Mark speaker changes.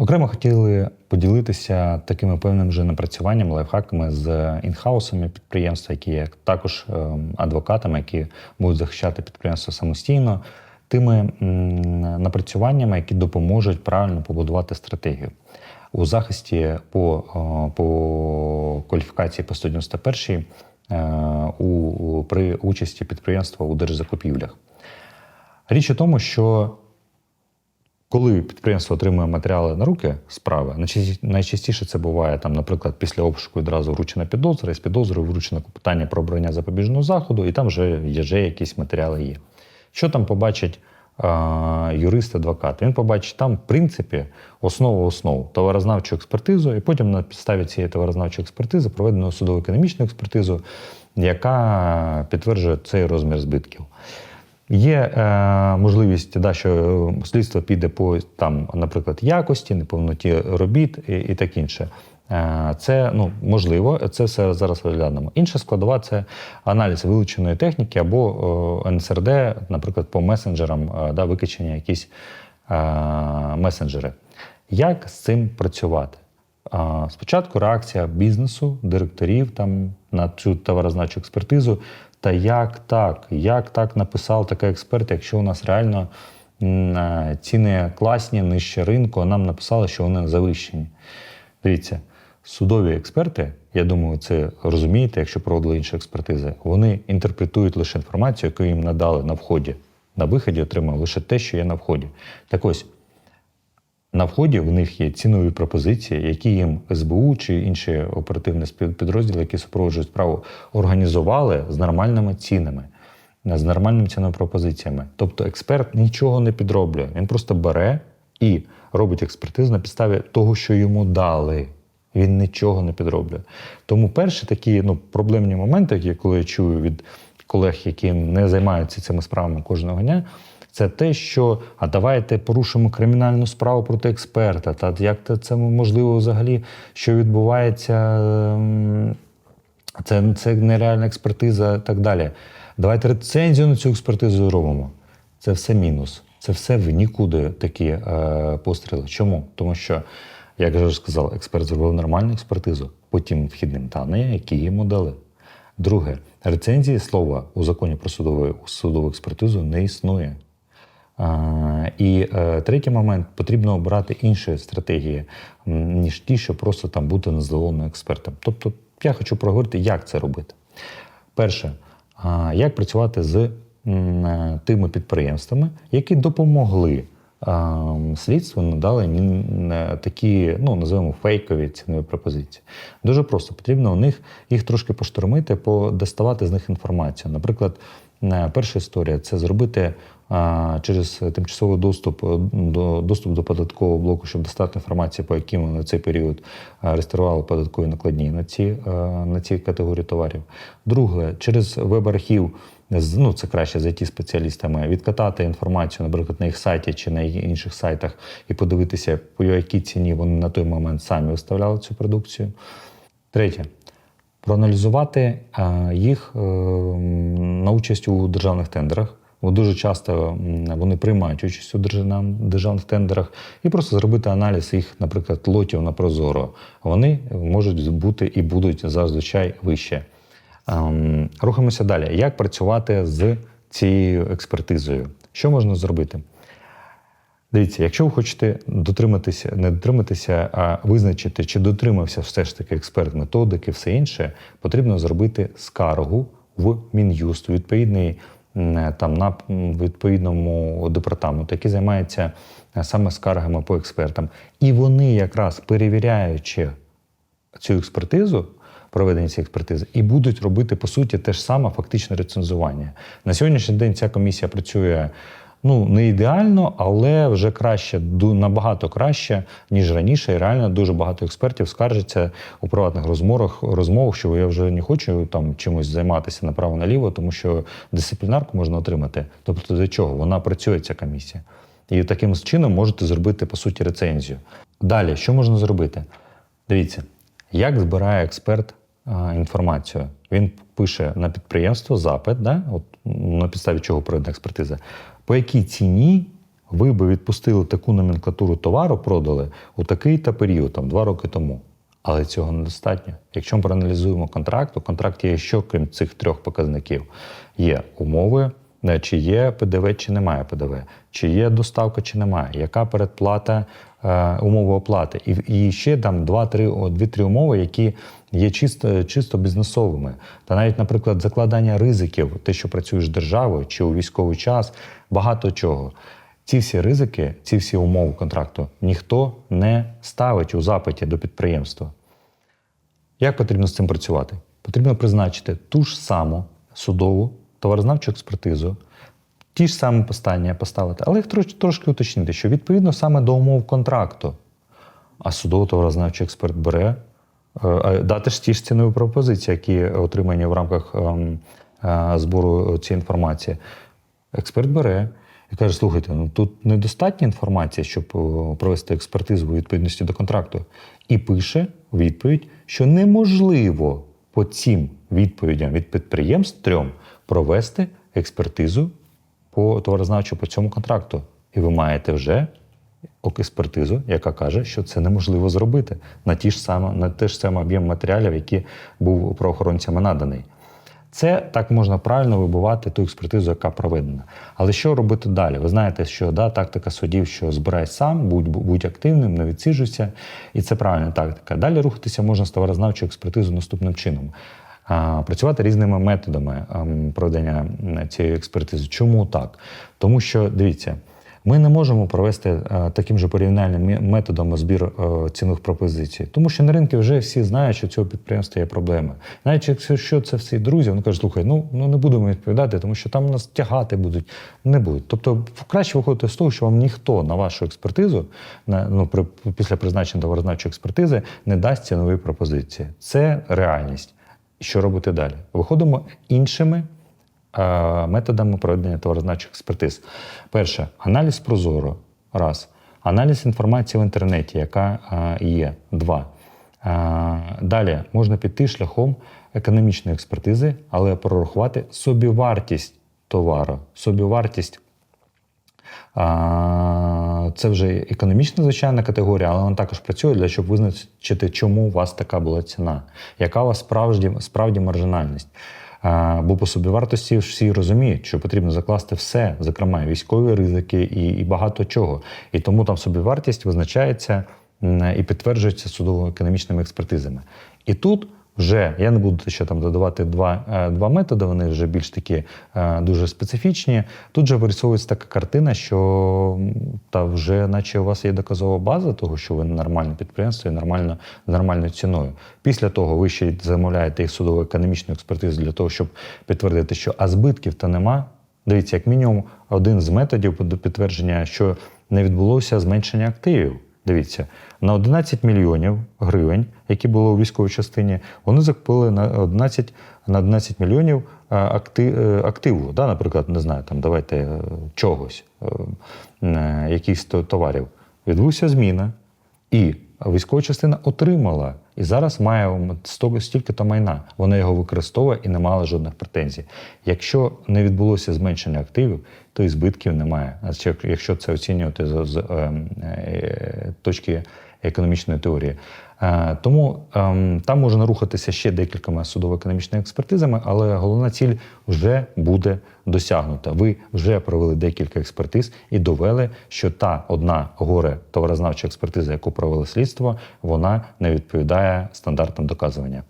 Speaker 1: Окремо хотіли поділитися такими певними вже напрацюваннями, лайфхаками з інхаусами підприємства, які є також ем, адвокатами, які будуть захищати підприємство самостійно, тими напрацюваннями, які допоможуть правильно побудувати стратегію. У захисті по, е, по кваліфікації по 191 е, у- при участі підприємства у держзакупівлях. Річ у тому, що коли підприємство отримує матеріали на руки справи, найчастіше це буває там, наприклад, після обшуку відразу вручена підозра, і з підозрою вручено питання про обрання запобіжного заходу, і там вже є вже якісь матеріали є. Що там побачить юрист, адвокат? Він побачить там, в принципі, основу основ товарознавчу експертизу, і потім на підставі цієї товарознавчої експертизи проведено судово-економічну експертизу, яка підтверджує цей розмір збитків. Є е, можливість, да, що е, слідство піде по там, наприклад, якості, неповноті робіт і, і так інше. Е, це ну, можливо, це все зараз розглянемо. Інша складова це аналіз вилученої техніки або е, НСРД, наприклад, по месенджерам, е, да, викачення якісь е, месенджери. Як з цим працювати? А, Спочатку реакція бізнесу, директорів там на цю товарознавчу експертизу. Та як так? Як так написав такий експерт, якщо у нас реально е, ціни класні, нижче ринку, а нам написали, що вони завищені. Дивіться, судові експерти, я думаю, це розумієте, якщо проводили інші експертизи, вони інтерпретують лише інформацію, яку їм надали на вході. На виході отримали лише те, що є на вході. Так ось, на вході в них є цінові пропозиції, які їм СБУ чи інші оперативні підрозділи, які супроводжують справу, організували з нормальними цінами, з нормальними цінними пропозиціями. Тобто експерт нічого не підроблює. Він просто бере і робить експертизу на підставі того, що йому дали. Він нічого не підроблює. Тому перші такі ну, проблемні моменти, які коли я чую від колег, які не займаються цими справами кожного дня, це те, що а давайте порушимо кримінальну справу проти експерта. Та як це- можливо взагалі, що відбувається? ем, Це, це нереальна експертиза і так далі. Давайте рецензію на цю експертизу робимо. Це все мінус. Це все в нікуди такі е, постріли. Чому? Тому що, як я вже сказав, експерт зробив нормальну експертизу по тим вхідним даним, які йому дали. Друге, рецензії слова у законі про судову, судову експертизу не існує. І е, третій момент потрібно обирати інші стратегії, ніж ті, що просто там бути незадоволеним експертом. Тобто, я хочу проговорити, як це робити. Перше, як працювати з е, тими підприємствами, які допомогли слідству надали е, такі, ну називаємо фейкові цінові пропозиції. Дуже просто потрібно у них їх трошки поштормити, подоставати з них інформацію. Наприклад, перша історія це зробити через тимчасовий доступ е, до доступ до податкового блоку, щоб достати інформацію, по яким вони в цей період е, реєстрували податкові накладні на ці, е, на ці категорії товарів. Друге, через веб-архів. Ну, це краще з it спеціалістами відкатати інформацію, наприклад, на їх сайті чи на інших сайтах, і подивитися, по якій ціні вони на той момент самі виставляли цю продукцію. Третє проаналізувати їх на участь у державних тендерах. Бо дуже часто вони приймають участь у державних тендерах і просто зробити аналіз їх, наприклад, лотів на Прозоро. Вони можуть бути і будуть зазвичай вище. Ем, Рухаємося далі. Як працювати з цією експертизою? Що можна зробити? Дивіться, якщо ви хочете дотриматися, не дотриматися, а визначити, чи дотримався все ж таки експерт методики, все інше, потрібно зробити скаргу в Мін'юст, відповідний там на відповідному департаменту, який займається е, саме скаргами по експертам. І вони якраз перевіряючи цю експертизу, проведення цієї експертизи, і будуть робити по суті те ж саме фактичне рецензування. На сьогоднішній день ця комісія працює. Ну, не ідеально, але вже краще, набагато краще, ніж раніше. І реально дуже багато експертів скаржаться у приватних розмовах, розмовах, що я вже не хочу там чимось займатися направо-наліво, тому що дисциплінарку можна отримати. Тобто, для чого? Вона працює, ця комісія. І таким чином можете зробити, по суті, рецензію. Далі, що можна зробити? Дивіться, як збирає експерт інформацію. Він пише на підприємство запит, да? От, на підставі чого проведена експертиза, по якій ціні ви би відпустили таку номенклатуру товару, продали у такий-то період, там два роки тому. Але цього недостатньо. Якщо ми проаналізуємо контракт, у контракті є що, крім цих трьох показників? Є умови, е, чи є ПДВ, чи немає ПДВ, чи є доставка, чи немає, яка передплата, е, умови оплати. І, і ще там два-три, о, дві-три умови, які є чисто, чисто бізнесовими. Та навіть, наприклад, закладання ризиків, те, що працюєш державою чи у військовий час, багато чого. Ці всі ризики, ці всі умови контракту ніхто не ставить у запиті до підприємства. Як потрібно з цим працювати? Потрібно призначити ту ж саму судову товарознавчу експертизу, ті ж самі постання поставити, але їх трошки, уточнити, що відповідно саме до умов контракту. А судово товарознавчий експерт бере дати ж ті ж цінові пропозиції, які отримані в рамках ем, е, збору цієї інформації. Експерт бере і каже: слухайте, ну тут недостатньо інформації, щоб е, провести експертизу у відповідності до контракту. І пише відповідь, що неможливо по цим відповідям від підприємств трьом провести експертизу по товарознавчу по цьому контракту. І ви маєте вже експертизу, яка каже, що це неможливо зробити на ті ж саме, на те ж саме об'єм матеріалів, який був правоохоронцями наданий. Це так можна правильно вибивати ту експертизу, яка проведена. Але що робити далі? Ви знаєте, що да, тактика судів, що збирай сам, будь, будь активним, не відсиджуйся, і це правильна тактика. Далі рухатися можна з товарознавчою експертизою наступним чином. Працювати різними методами ем, проведення цієї експертизи. Чому так? Тому що дивіться. Ми не можемо провести е, таким же порівняльним методом збір е, цінових пропозицій, тому що на ринку вже всі знають, що цього підприємства є проблеми. Навіть якщо це всі друзі, вони кажуть, слухай, ну, ну не будемо відповідати, тому що там нас тягати будуть. Не будуть. Тобто, краще виходити з того, що вам ніхто на вашу експертизу, на, ну, при, після призначення товарознавчої експертизи, не дасть цінові пропозиції. Це реальність. Що робити далі? Виходимо іншими методами проведення товарознавчих експертиз. Перше, аналіз прозоро. Раз. Аналіз інформації в інтернеті, яка е, є. Два. Е, Далі можна піти шляхом економічної експертизи, але прорахувати собівартість товару, собівартість Це вже економічна звичайна категорія, але вона також працює для щоб визначити, чому у вас така була ціна, яка у вас справді, справді маржинальність. Бо по собівартості всі розуміють, що потрібно закласти все, зокрема військові ризики і, і багато чого. І тому там собівартість визначається і підтверджується судово-економічними експертизами. І тут вже я не буду ще там додавати два, е, два методи, вони вже більш такі е, дуже специфічні. Тут же вирисовується така картина, що та вже, наче у вас є доказова база того, що ви нормальне підприємство і нормально, з нормальною ціною. Після того ви ще замовляєте їх судово економічну експертизу для того, щоб підтвердити, що а збитків то нема. Дивіться, як мінімум, один з методів підтвердження, що не відбулося зменшення активів. Дивіться, на 11 мільйонів гривень, які були у військовій частині, вони закупили на 11, на 11 мільйонів е, е, активу. Да? Наприклад, не знаю, там давайте е, чогось, якихось товарів. Відбувся зміна, і військова частина отримала. І зараз має сто- стільки-то майна. Вона його використовує і не мала жодних претензій. Якщо не відбулося зменшення активів, то і збитків немає. А Якщо це оцінювати з, з е, е, точки економічної теорії. Е, тому ем, там можна рухатися ще декількома судово-економічними експертизами, але головна ціль вже буде досягнута. Ви вже провели декілька експертиз і довели, що та одна горе товарознавча експертиза, яку провели слідство, вона не відповідає стандартам доказування.